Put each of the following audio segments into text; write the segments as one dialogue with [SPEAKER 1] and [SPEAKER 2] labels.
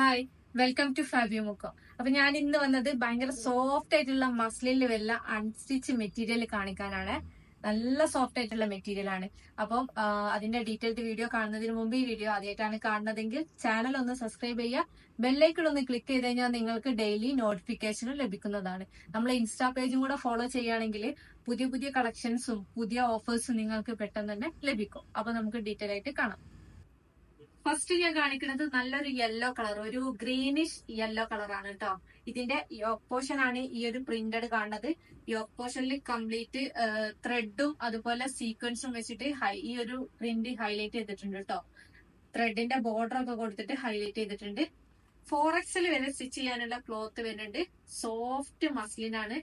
[SPEAKER 1] Hi welcome to ഫാബിയോ മുക്കോ അപ്പൊ ഞാൻ ഇന്ന് വന്നത് ഭയങ്കര സോഫ്റ്റ് ആയിട്ടുള്ള മസ്ലിനിൽ വല്ല അൺസ്റ്റിച്ച് മെറ്റീരിയൽ കാണിക്കാനാണ്. നല്ല സോഫ്റ്റ് ആയിട്ടുള്ള മെറ്റീരിയൽ ആണ്. അപ്പം അതിന്റെ ഡീറ്റെയിൽഡ് വീഡിയോ കാണുന്നതിന് മുമ്പ് ഈ വീഡിയോ ആദ്യമായിട്ടാണ് കാണുന്നതെങ്കിൽ ചാനൽ ഒന്ന് സബ്സ്ക്രൈബ് ചെയ്യുക. ബെല്ലൈക്കിൾ ഒന്ന് ക്ലിക്ക് ചെയ്ത് കഴിഞ്ഞാൽ നിങ്ങൾക്ക് ഡെയിലി നോട്ടിഫിക്കേഷനും ലഭിക്കുന്നതാണ്. നമ്മൾ ഇൻസ്റ്റാ പേജും കൂടെ ഫോളോ ചെയ്യുകയാണെങ്കിൽ പുതിയ പുതിയ കളക്ഷൻസും പുതിയ ഓഫേഴ്സും നിങ്ങൾക്ക് പെട്ടെന്ന് തന്നെ ലഭിക്കും. അപ്പൊ നമുക്ക് ഡീറ്റെയിൽ ആയിട്ട് കാണാം. ഫസ്റ്റ് ഞാൻ കാണിക്കുന്നത് നല്ലൊരു യെല്ലോ കളർ ഒരു ഗ്രീനിഷ് യെല്ലോ കളറാണ് കേട്ടോ ഇതിന്റെ യോക്ക് പോർഷൻ ആണ് ഈ ഒരു പ്രിന്റഡ് കാണുന്നത്. യോക്ക് പോർഷനിൽ കംപ്ലീറ്റ് ത്രെഡും അതുപോലെ സീക്വൻസും വെച്ചിട്ട് ഹൈ- ഈ ഒരു പ്രിന്റ് ഹൈലൈറ്റ് ചെയ്തിട്ടുണ്ട് കേട്ടോ ത്രെഡിന്റെ ബോർഡർ ഒക്കെ കൊടുത്തിട്ട് ഹൈലൈറ്റ് ചെയ്തിട്ടുണ്ട്. ഫോർ എക്സിൽ വരെ സ്റ്റിച്ച് ചെയ്യാനുള്ള ക്ലോത്ത് വരുന്നുണ്ട്. സോഫ്റ്റ് മസ്ലിൻ ആണ്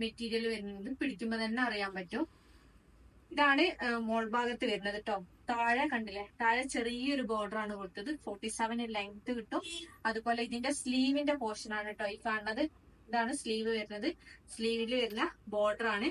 [SPEAKER 1] മെറ്റീരിയൽ വരുന്നത്. പിടിക്കുമ്പോൾ തന്നെ അറിയാൻ പറ്റും. ഇതാണ് മോൾ ഭാഗത്ത് വരുന്നത് കേട്ടോ താഴെ കണ്ടില്ലേ? താഴെ ചെറിയൊരു ബോർഡർ ആണ് കൊടുത്തത്. ഫോർട്ടി സെവൻ ലെങ്ത് കിട്ടും. അതുപോലെ ഇതിന്റെ സ്ലീവിന്റെ പോർഷൻ ആണ് കേട്ടോ ഈ കാണുന്നത്. ഇതാണ് സ്ലീവ് വരുന്നത്. സ്ലീവിൽ വരുന്ന ബോർഡർ ആണ്.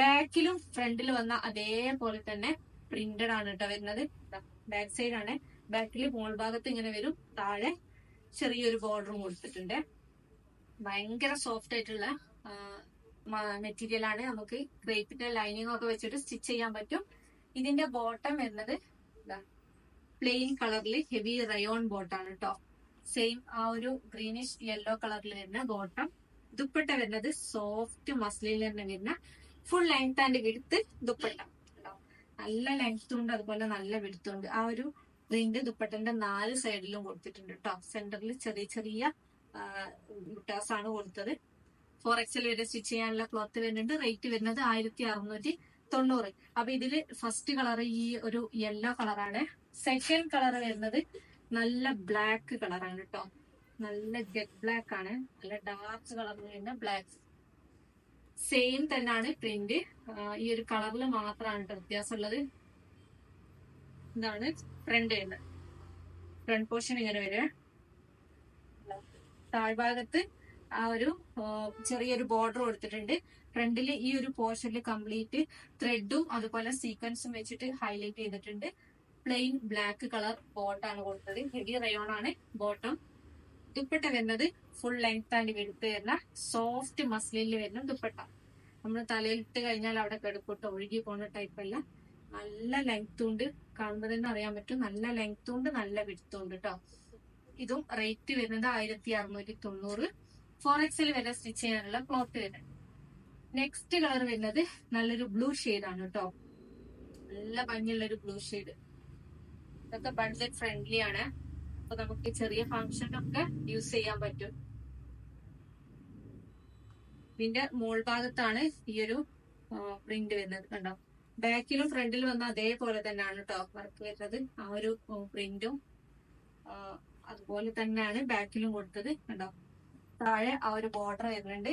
[SPEAKER 1] ബാക്കിലും ഫ്രണ്ടിൽ വന്ന അതേപോലെ തന്നെ പ്രിന്റഡ് ആണ് കേട്ടോ വരുന്നത്. ബാക്ക് സൈഡ് ആണ്. ബാക്കിൽ മോൾ ഭാഗത്ത് ഇങ്ങനെ വരും. താഴെ ചെറിയൊരു ബോർഡറും കൊടുത്തിട്ടുണ്ട്. ഭയങ്കര സോഫ്റ്റ് ആയിട്ടുള്ള മെറ്റീരിയൽ ആണ്. നമുക്ക് ക്രേപ്പിന്റെ ലൈനിങ് ഒക്കെ വെച്ചിട്ട് സ്റ്റിച്ച് ചെയ്യാൻ പറ്റും. ഇതിന്റെ ബോട്ടം വരുന്നത് പ്ലെയിൻ കളറിൽ ഹെവി റയോൺ ബോട്ടാണ് കേട്ടോ സെയിം ആ ഒരു ഗ്രീനിഷ് യെല്ലോ കളറിൽ വരുന്ന ബോട്ടം ദുപ്പട്ട വരുന്നത് സോഫ്റ്റ് മസ്ലിൽ തന്നെ വരുന്ന ഫുൾ ലെങ്ത് ആൻഡ് വിടുത്ത് ദുപ്പട്ട നല്ല ലെങ്ത് ഉണ്ട് അതുപോലെ നല്ല വിടുത്തും ഉണ്ട്. ആ ഒരു പ്രിന്റ് ദുപ്പട്ടന്റെ നാല് സൈഡിലും കൊടുത്തിട്ടുണ്ട് കേട്ടോ സെന്ററിൽ ചെറിയ ചെറിയ ബുട്ടാസ് ആണ് കൊടുത്തത്. ഫോർ എക്സൽ വരെ സ്റ്റിച്ച് ചെയ്യാനുള്ള ക്ലോത്ത് വരുന്നുണ്ട്. റേറ്റ് വരുന്നത് ആയിരത്തി അറുന്നൂറ്റി തൊണ്ണൂറ്. അപ്പൊ ഇതിൽ ഫസ്റ്റ് കളർ ഈ ഒരു യെല്ലോ കളറാണ് സെക്കൻഡ് കളർ വരുന്നത് നല്ല ബ്ലാക്ക് കളറാണ് കേട്ടോ നല്ല ജെറ്റ് ബ്ലാക്ക് ആണ്. നല്ല ഡാർക്ക് കളറിൽ വരുന്ന ബ്ലാക്ക് സെയിം തന്നെയാണ് പ്രിന്റ് ഈ ഒരു കളറിൽ മാത്രമാണ് വ്യത്യാസമുള്ളത് ഇതാണ് ഫ്രണ്ട് വരുന്നത്. ഫ്രണ്ട് പോർഷൻ ഇങ്ങനെ വരിക. താഴ്ഭാഗത്ത് ആ ഒരു ചെറിയൊരു ബോർഡർ കൊടുത്തിട്ടുണ്ട്. ഫ്രണ്ടിൽ ഈ ഒരു പോർഷനിൽ കംപ്ലീറ്റ് ത്രെഡും അതുപോലെ സീക്വൻസും വെച്ചിട്ട് ഹൈലൈറ്റ് ചെയ്തിട്ടുണ്ട്. പ്ലെയിൻ ബ്ലാക്ക് കളർ ബോട്ടാണ് കൊടുത്തത്. ഹെവി റയോൺ ആണ് ബോട്ടം ദുപ്പട്ട വരുന്നത് ഫുൾ ലെങ്ത് ആൻഡ് വെടുത്ത് വരുന്ന സോഫ്റ്റ് മസ്ലിനിൽ വരുന്ന ദുപ്പട്ട. നമ്മൾ തലയിലിട്ട് കഴിഞ്ഞാൽ അവിടെ കിടക്കൂട്ട് ഒഴുകി പോകുന്ന ടൈപ്പ് അല്ല. നല്ല ലെങ്ത് ഉണ്ട്. കാണുമ്പോൾ തന്നെ അറിയാൻ പറ്റും. നല്ല ലെങ്ത് ഉണ്ട് നല്ല വിടുത്തുണ്ട് കേട്ടോ ഇതും റേറ്റ് വരുന്നത് ആയിരത്തി അറുന്നൂറ്റി തൊണ്ണൂറ്. ഫോർ എക്സിൽ വരെ സ്റ്റിച്ച് ചെയ്യാനുള്ള ക്ലോത്ത് വരുന്നത് നെക്സ്റ്റ് കളർ വരുന്നത് നല്ലൊരു ബ്ലൂ ആണ് കേട്ടോ നല്ല ഭംഗിയുള്ള ഒരു ബ്ലൂ ഷെയ്ഡ് ഇതൊക്കെ ബഡ്ജറ്റ് ഫ്രണ്ട്ലി ആണ്. അപ്പൊ നമുക്ക് ചെറിയ ഫംഗ്ഷനൊക്കെ യൂസ് ചെയ്യാൻ പറ്റും. ഇതിന്റെ മോൾ ഭാഗത്താണ് ഈ ഒരു പ്രിന്റ് വരുന്നത് കണ്ടോ? ബാക്കിലും ഫ്രണ്ടിലും വന്ന അതേപോലെ തന്നെയാണ് കേട്ടോ വർക്ക് വരുന്നത്. ആ ഒരു പ്രിന്റും അതുപോലെ തന്നെയാണ് ബാക്കിലും കൊടുത്തത് കണ്ടോ? താഴെ ആ ഒരു ബോർഡർ വരുന്നുണ്ട്.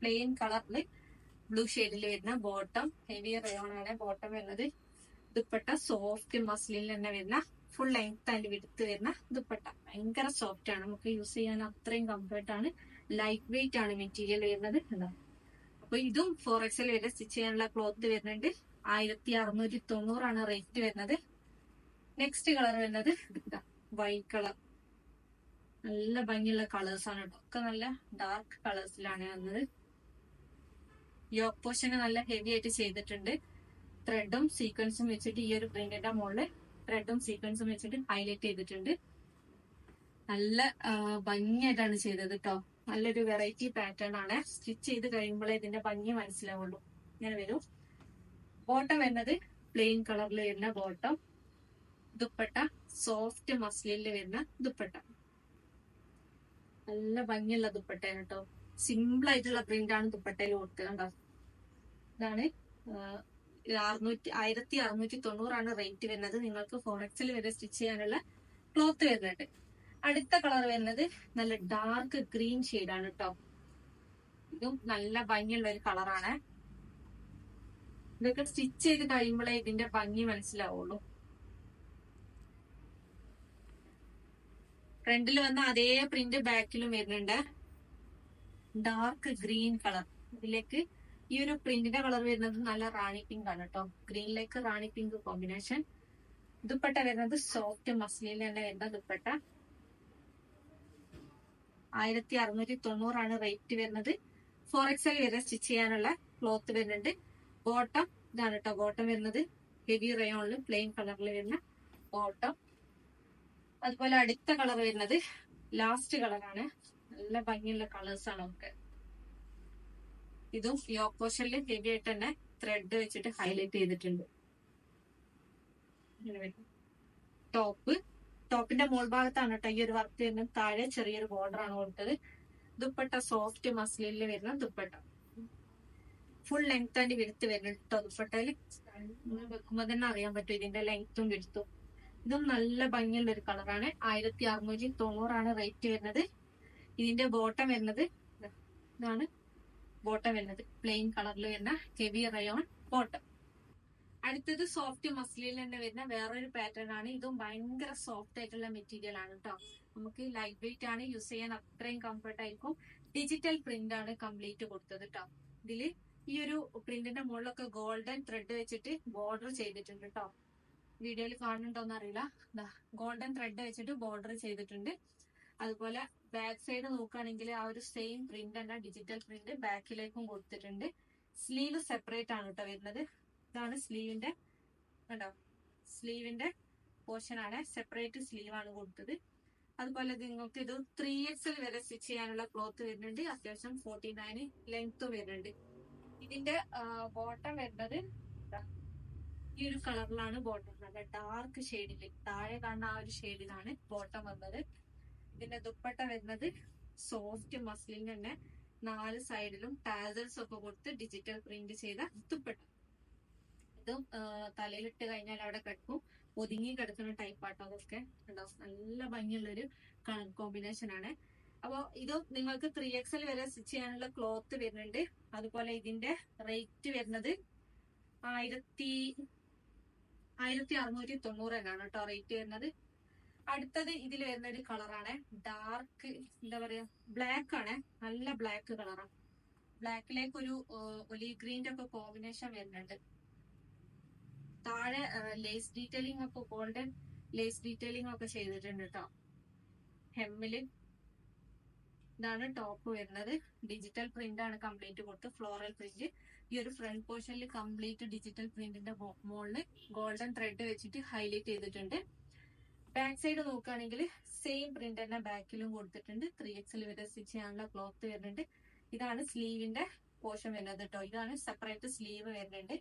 [SPEAKER 1] പ്ലെയിൻ കളറിൽ ബ്ലൂ ഷെയ്ഡിൽ വരുന്ന ബോട്ടം ഹെവി റയോൺ ആണ് ബോട്ടം വരുന്നത്. ദുപ്പട്ട സോഫ്റ്റ് മസിലിൽ തന്നെ വരുന്ന ഫുൾ ലെങ്ത് ആൻഡ് വിടുത്ത് വരുന്ന ദുപ്പട്ട. ഭയങ്കര സോഫ്റ്റ് ആണ്. നമുക്ക് യൂസ് ചെയ്യാൻ അത്രയും കംഫർട്ട് ആണ്. ലൈറ്റ് വെയിറ്റ് ആണ് മെറ്റീരിയൽ വരുന്നത് അപ്പൊ ഇതും ഫോർ എക്സൽ വരെ സ്റ്റിച്ച് ചെയ്യാനുള്ള ക്ലോത്ത് വരുന്നുണ്ട്. ആയിരത്തി അറുന്നൂറ്റി തൊണ്ണൂറാണ് റേറ്റ് വരുന്നത്. നെക്സ്റ്റ് കളർ വരുന്നത് വൈറ്റ് കളർ നല്ല ഭംഗിയുള്ള കളേഴ്സ് ആണ് കേട്ടോ ഒക്കെ നല്ല ഡാർക്ക് കളേഴ്സിലാണ് വന്നത്. ഈ പോർഷന് നല്ല ഹെവി ആയിട്ട് ചെയ്തിട്ടുണ്ട്. ത്രെഡും സീക്വൻസും വെച്ചിട്ട് ഈ ഒരു പ്രിന്റിന്റെ മുകളിൽ ത്രെഡും സീക്വൻസും വെച്ചിട്ട് ഹൈലൈറ്റ് ചെയ്തിട്ടുണ്ട്. നല്ല ഭംഗിയായിട്ടാണ് ചെയ്തത് കേട്ടോ നല്ലൊരു വെറൈറ്റി പാറ്റേൺ ആണ്. സ്റ്റിച്ച് ചെയ്ത് കഴിയുമ്പോഴേ ഇതിന്റെ ഭംഗി മനസ്സിലാവുള്ളൂ. ഇങ്ങനെ വരും. ബോട്ടം വരുന്നത് പ്ലെയിൻ കളറിൽ വരുന്ന ബോട്ടം ദുപ്പട്ട സോഫ്റ്റ് മസ്ലിനിൽ വരുന്ന ദുപ്പട്ട. നല്ല ഭംഗിയുള്ള ദുപ്പട്ടയാണ് കേട്ടോ സിമ്പിൾ ആയിട്ടുള്ള പ്രിന്റ് ആണ് ദുപ്പട്ടയിൽ കൊടുത്തത് കണ്ടോ? ഇതാണ് അറുന്നൂറ്റി ആയിരത്തി അറുന്നൂറ്റി തൊണ്ണൂറാണ് റേറ്റ് വരുന്നത്. നിങ്ങൾക്ക് ഫോണക്സിൽ വരെ സ്റ്റിച്ച് ചെയ്യാനുള്ള ക്ലോത്ത് വരുന്നുണ്ട്. അടുത്ത കളർ വരുന്നത് നല്ല ഡാർക്ക് ഗ്രീൻ ആണ് കേട്ടോ ഇതും നല്ല ഭംഗിയുള്ള ഒരു കളറാണ് ഇതൊക്കെ സ്റ്റിച്ച് ചെയ്ത് കഴിയുമ്പോഴേ ഇതിന്റെ ഭംഗി മനസ്സിലാവുള്ളൂ. ഫ്രണ്ടിൽ വന്ന അതേ പ്രിന്റ് ബാക്കിലും വരുന്നുണ്ട്. ഡാർക്ക് ഗ്രീൻ കളർ ഇതിലേക്ക് ഈ ഒരു പ്രിന്റിന്റെ കളർ വരുന്നത് നല്ല റാണി പിങ്ക് ആണ് കേട്ടോ ഗ്രീനിലേക്ക് റാണി പിങ്ക് കോമ്പിനേഷൻ ദുപ്പട്ട വരുന്നത് സോഫ്റ്റ് മസ്ലിനിൽ തന്നെ വരുന്ന ദുപ്പട്ട. ആയിരത്തി അറുന്നൂറ്റി തൊണ്ണൂറാണ് റേറ്റ് വരുന്നത്. ഫോർ എക്സൽ വരെ സ്റ്റിച്ച് ചെയ്യാനുള്ള ക്ലോത്ത് വരുന്നുണ്ട്. ബോട്ടം ഇതാണ് കേട്ടോ ബോട്ടം വരുന്നത്. ഹെവി റയോണിൽ പ്ലെയിൻ കളറിൽ വരുന്ന ബോട്ടം അതുപോലെ അടുത്ത കളർ വരുന്നത് ലാസ്റ്റ് കളറാണ് നല്ല ഭംഗിയുള്ള കളേഴ്സ് ആണ് നമുക്ക് ഇതും യോക്കോഷനിൽ ഹെവി ആയിട്ട് തന്നെ ത്രെഡ് വെച്ചിട്ട് ഹൈലൈറ്റ് ചെയ്തിട്ടുണ്ട്. ടോപ്പ് ടോപ്പിന്റെ മോൾ ഭാഗത്താണ് കേട്ടോ ഈ ഒരു വർക്ക് വരുന്നത്. താഴെ ചെറിയൊരു ബോർഡർ ആണ് കൊടുത്തത്. ദുപ്പട്ട സോഫ്റ്റ് മസ്ലിനിൽ വരുന്ന ദുപ്പട്ട. ഫുൾ ലെങ്ത് ആൻഡ് വിടുത്ത് വരുന്നുണ്ട് കേട്ടോ ദുപ്പട്ടയിൽ. ഇങ്ങനെ വെക്കുമ്പോ തന്നെ അറിയാൻ പറ്റും ഇതിന്റെ ലെങ്ത്തും വിടുത്തും ഇതും നല്ല ഭംഗിയുള്ള ഒരു കളറാണ്. ആയിരത്തി അറുന്നൂറ്റി തൊണ്ണൂറാണ് റേറ്റ് വരുന്നത്. ഇതിന്റെ ബോട്ടം വരുന്നത് ഇതാണ് ബോട്ടം വരുന്നത്. പ്ലെയിൻ കളറിൽ വരുന്ന ഹെവി റയോൺ ബോട്ടം അടുത്തത് സോഫ്റ്റ് മസ്ലിൽ തന്നെ വരുന്ന വേറൊരു പാറ്റേൺ ആണ്. ഇതും ഭയങ്കര സോഫ്റ്റ് ആയിട്ടുള്ള മെറ്റീരിയൽ ആണ് കേട്ടോ നമുക്ക് ലൈറ്റ് വെയിറ്റ് ആണ് യൂസ് ചെയ്യാൻ അത്രയും കംഫർട്ട് ആയിരിക്കും. ഡിജിറ്റൽ പ്രിന്റ് ആണ് കംപ്ലീറ്റ് കൊടുത്തത് കേട്ടോ ഇതിൽ ഈ ഒരു പ്രിന്റിന്റെ മുകളിലൊക്കെ ഗോൾഡൻ ത്രെഡ് വെച്ചിട്ട് ബോർഡർ ചെയ്തിട്ടുണ്ട് കേട്ടോ വീഡിയോയിൽ കാണുന്നുണ്ടോന്ന് അറിയില്ല. ഗോൾഡൻ ത്രെഡ് വെച്ചിട്ട് ബോർഡർ ചെയ്തിട്ടുണ്ട്. അതുപോലെ ബാക്ക് സൈഡ് നോക്കുകയാണെങ്കിൽ ആ ഒരു സെയിം പ്രിന്റ് തന്നെ ഡിജിറ്റൽ പ്രിന്റ് ബാക്കിലേക്കും കൊടുത്തിട്ടുണ്ട്. സ്ലീവ് സെപ്പറേറ്റ് ആണ് കേട്ടോ വരുന്നത്. ഇതാണ് സ്ലീവിന്റെ കണ്ടോ? സ്ലീവിന്റെ പോർഷൻ ആണ്. സെപ്പറേറ്റ് സ്ലീവ് ആണ് കൊടുത്തത്. അതുപോലെ നിങ്ങൾക്ക് ഇത് ത്രീ എക്സൽ വരെ സ്റ്റിച്ച് ചെയ്യാനുള്ള ക്ലോത്ത് വരുന്നുണ്ട്. അത്യാവശ്യം ഫോർട്ടി നയൻ ലെങ്ത് വരുന്നുണ്ട്. ഇതിന്റെ ബോട്ടം വരുന്നത് ഈ ഒരു കളറിലാണ് ബോട്ടം നല്ല ഡാർക്ക് ഷെയ്ഡിൽ താഴെ കാണുന്ന ആ ഒരു ഷെയ്ഡിലാണ് ബോട്ടം വന്നത്. ഇതിന്റെ ദുപ്പട്ട വരുന്നത് സോഫ്റ്റ് മസ്ലിൻ തന്നെ. നാല് സൈഡിലും ടാസൽസ് ഒക്കെ കൊടുത്ത് ഡിജിറ്റൽ പ്രിന്റ് ചെയ്ത ദുപ്പട്ട. ഇതും തലയിലിട്ട് കഴിഞ്ഞാൽ അവിടെ കിടക്കും. ഒതുങ്ങി കിടക്കുന്ന ടൈപ്പ് ആട്ടോ അതൊക്കെ. ഉണ്ടാവും നല്ല ഭംഗിയുള്ളൊരു കളർ കോമ്പിനേഷൻ ആണ്. അപ്പൊ ഇത് നിങ്ങൾക്ക് ത്രീ എക്സൽ വരെ സ്റ്റിച്ച് ചെയ്യാനുള്ള ക്ലോത്ത് വരുന്നുണ്ട്. അതുപോലെ ഇതിന്റെ റേറ്റ് വരുന്നത് ആയിരത്തി ആയിരത്തി അറുന്നൂറ്റി തൊണ്ണൂറിനാണ് കേട്ടോ റേറ്റ് വരുന്നത്. അടുത്തത് ഇതിൽ വരുന്ന ഒരു കളറാണ് ഡാർക്ക് എന്താ പറയാ ബ്ലാക്ക് ആണ്. നല്ല ബ്ലാക്ക് കളറാണ് ബ്ലാക്കിലേക്ക് ഒരു ഒലി ഗ്രീന്റെ ഒക്കെ കോമ്പിനേഷൻ വരുന്നുണ്ട്. താഴെ ലേസ് ഡീറ്റെയിലിംഗ് ഒക്കെ ഗോൾഡൻ ലേസ് ഡീറ്റെയിലിംഗ് ഒക്കെ ചെയ്തിട്ടുണ്ട് കേട്ടോ. ഹെമ്മിൽ ഇതാണ് ടോപ്പ് വരുന്നത്. ഡിജിറ്റൽ പ്രിന്റ് ആണ് കംപ്ലീറ്റ് കൊടുത്ത് ഫ്ലോറൽ പ്രിന്റ് ഈ ഒരു ഫ്രണ്ട് പോർഷനിൽ കംപ്ലീറ്റ് ഡിജിറ്റൽ പ്രിന്റിന്റെ മുകളിൽ ഗോൾഡൻ ത്രെഡ് വെച്ചിട്ട് ഹൈലൈറ്റ് ചെയ്തിട്ടുണ്ട്. ബാക്ക് സൈഡ് നോക്കുകയാണെങ്കിൽ സെയിം പ്രിന്റ് തന്നെ ബാക്കിലും കൊടുത്തിട്ടുണ്ട്. ത്രീ എക്സിൽ വരെ സ്റ്റിച്ച് ചെയ്യാനുള്ള ക്ലോത്ത് വരുന്നുണ്ട്. ഇതാണ് സ്ലീവിന്റെ പോർഷൻ വരുന്നത് കേട്ടോ ഇതാണ് സെപ്പറേറ്റ് സ്ലീവ് വരുന്നുണ്ട്.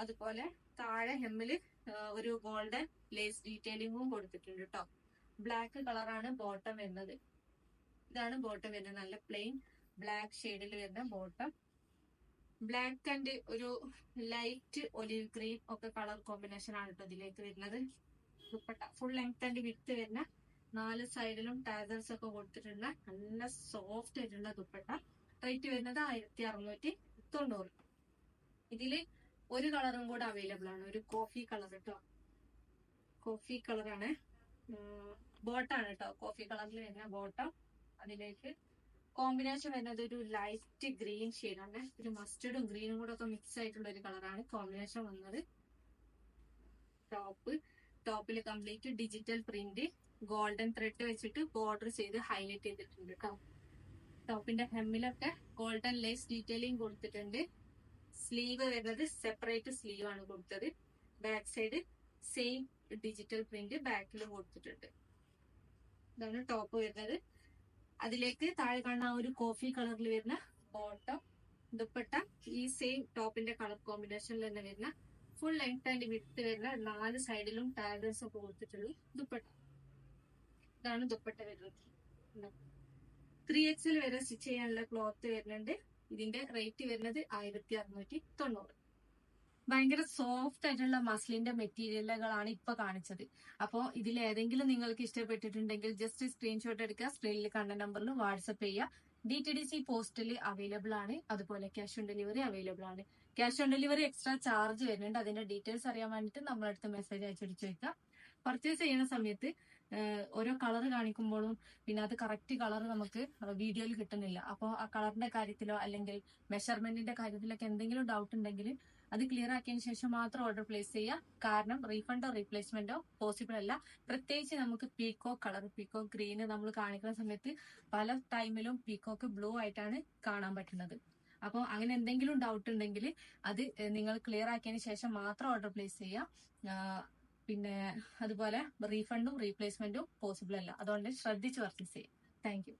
[SPEAKER 1] അതുപോലെ താഴെ ഹെമ്മിൽ ഒരു ഗോൾഡൻ ലേസ് ഡീറ്റെയിലിംഗും കൊടുത്തിട്ടുണ്ട് കേട്ടോ ബ്ലാക്ക് കളറാണ് ബോട്ടം വരുന്നത്. ഇതാണ് ബോട്ടം വരുന്നത്. നല്ല പ്ലെയിൻ ബ്ലാക്ക് ഷെയ്ഡിൽ വരുന്ന ബോട്ടം ബ്ലാക്ക് ആൻഡ് ഒരു ലൈറ്റ് ഒലിവ് ഗ്രീൻ ഒക്കെ കളർ കോമ്പിനേഷൻ ആണ് കേട്ടോ ഇതിലേക്ക് വരുന്നത്. Dupatta full length and with വരുന്ന നാല് സൈഡിലും ടാസൽസ് ഒക്കെ കൊടുത്തിട്ടുള്ള നല്ല സോഫ്റ്റ് ആയിട്ടുള്ള ദുപ്പട്ട. റേറ്റ് വരുന്നത് ആയിരത്തി അറുന്നൂറ്റി തൊണ്ണൂറ്. ഇതിൽ ഒരു കളറും കൂടെ അവൈലബിൾ ആണ്. ഒരു കോഫി കളർ കേട്ടോ കോഫി കളറാണ് ബോട്ടാണ് കേട്ടോ കോഫി കളറിൽ വരുന്ന ബോട്ടം അതിലേക്ക് കോമ്പിനേഷൻ വരുന്നത് ഒരു ലൈറ്റ് ഗ്രീൻ ഷെയ്ഡാണ് ഒരു മസ്റ്റർഡും ഗ്രീനും കൂടെ ഒക്കെ മിക്സ് ആയിട്ടുള്ള ഒരു കളറാണ് കോമ്പിനേഷൻ വന്നത്. ടോപ്പ് ടോപ്പിൽ complete digital print golden thread വെച്ചിട്ട് ബോർഡർ ചെയ്ത് ഹൈലൈറ്റ് ചെയ്തിട്ടുണ്ട് കേട്ടോ ടോപ്പിന്റെ ഹെമ്മിലൊക്കെ ഗോൾഡൻ ലേസ് ഡീറ്റെയിലിംഗ് കൊടുത്തിട്ടുണ്ട്. സ്ലീവ് വരുന്നത് സെപ്പറേറ്റ് സ്ലീവ് ആണ് കൊടുത്തത്. Back side same digital print ബാക്കിലും കൊടുത്തിട്ടുണ്ട്. ഇതാണ് ടോപ്പ് വരുന്നത്. അതിലേക്ക് താഴെ കാണുന്ന ആ ഒരു കോഫി കളറിൽ വരുന്ന ബോട്ടം ദുപ്പട്ട ഈ സെയിം ടോപ്പിന്റെ കളർ കോമ്പിനേഷനിൽ തന്നെ വരുന്ന ഫുൾ ലെങ്ത് ആൻഡ് വിത്ത് വരുന്ന നാല് സൈഡിലും ടാഗേഴ്സ് ഒക്കെ കൊടുത്തിട്ടുള്ള ദുപ്പട്ട. ഇതാണ് ദുപ്പട്ട വരുന്നത്. ത്രീ എക്സിൽ വരെ സ്റ്റിച്ച് ചെയ്യാനുള്ള ക്ലോത്ത് വരുന്നുണ്ട്. ഇതിന്റെ റേറ്റ് വരുന്നത് ആയിരത്തി അറുന്നൂറ്റി തൊണ്ണൂറ്. ഭയങ്കര സോഫ്റ്റ് ആയിട്ടുള്ള മസ്ലിന്റെ മെറ്റീരിയലുകളാണ് ഇപ്പൊ കാണിച്ചത്. അപ്പോൾ ഇതിൽ ഏതെങ്കിലും നിങ്ങൾക്ക് ഇഷ്ടപ്പെട്ടിട്ടുണ്ടെങ്കിൽ ജസ്റ്റ് സ്ക്രീൻഷോട്ട് എടുക്കുക സ്ക്രീനിൽ കണ്ട നമ്പറിൽ വാട്സപ്പ് ചെയ്യുക. ഡി ടി ഡി സി പോസ്റ്റിൽ അവൈലബിൾ ആണ്. അതുപോലെ ക്യാഷ് ഓൺ ഡെലിവറി അവൈലബിൾ ആണ്. Cash on delivery extra charge വരുന്നുണ്ട്. അതിന്റെ ഡീറ്റെയിൽസ് അറിയാൻ വേണ്ടിയിട്ട് നമ്മളടുത്ത് മെസ്സേജ് അയച്ചിട്ട് ചോദിക്കാം പർച്ചേസ് ചെയ്യുന്ന സമയത്ത് ഓരോ കളർ കാണിക്കുമ്പോഴും പിന്നെ അത് കറക്റ്റ് കളർ നമുക്ക് വീഡിയോയിൽ കിട്ടുന്നില്ല. അപ്പോൾ ആ കളറിന്റെ കാര്യത്തിലോ അല്ലെങ്കിൽ മെഷർമെന്റിന്റെ കാര്യത്തിലൊക്കെ എന്തെങ്കിലും ഡൗട്ട് ഉണ്ടെങ്കിൽ അത് ക്ലിയർ ആക്കിയതിന് ശേഷം മാത്രം ഓർഡർ പ്ലേസ് ചെയ്യുക. കാരണം റീഫണ്ടോ റീപ്ലേസ്മെന്റോ പോസിബിൾ അല്ല. പ്രത്യേകിച്ച് നമുക്ക് പീക്കോ കളർ പീക്കോ ഗ്രീന് നമ്മൾ കാണിക്കുന്ന സമയത്ത് പല ടൈമിലും പീക്കോക്ക് ബ്ലൂ ആയിട്ടാണ് കാണാൻ പറ്റുന്നത്. അപ്പോൾ അങ്ങനെ എന്തെങ്കിലും ഡൗട്ട് ഉണ്ടെങ്കിൽ അത് നിങ്ങൾ ക്ലിയർ ആക്കിയതിന് ശേഷം മാത്രം ഓർഡർ പ്ലേസ് ചെയ്യുക. പിന്നെ അതുപോലെ റീഫണ്ടും റീപ്ലേസ്മെന്റും പോസിബിൾ അല്ല. അതുകൊണ്ട് ശ്രദ്ധിച്ച് പർച്ചേസ് ചെയ്യാം താങ്ക്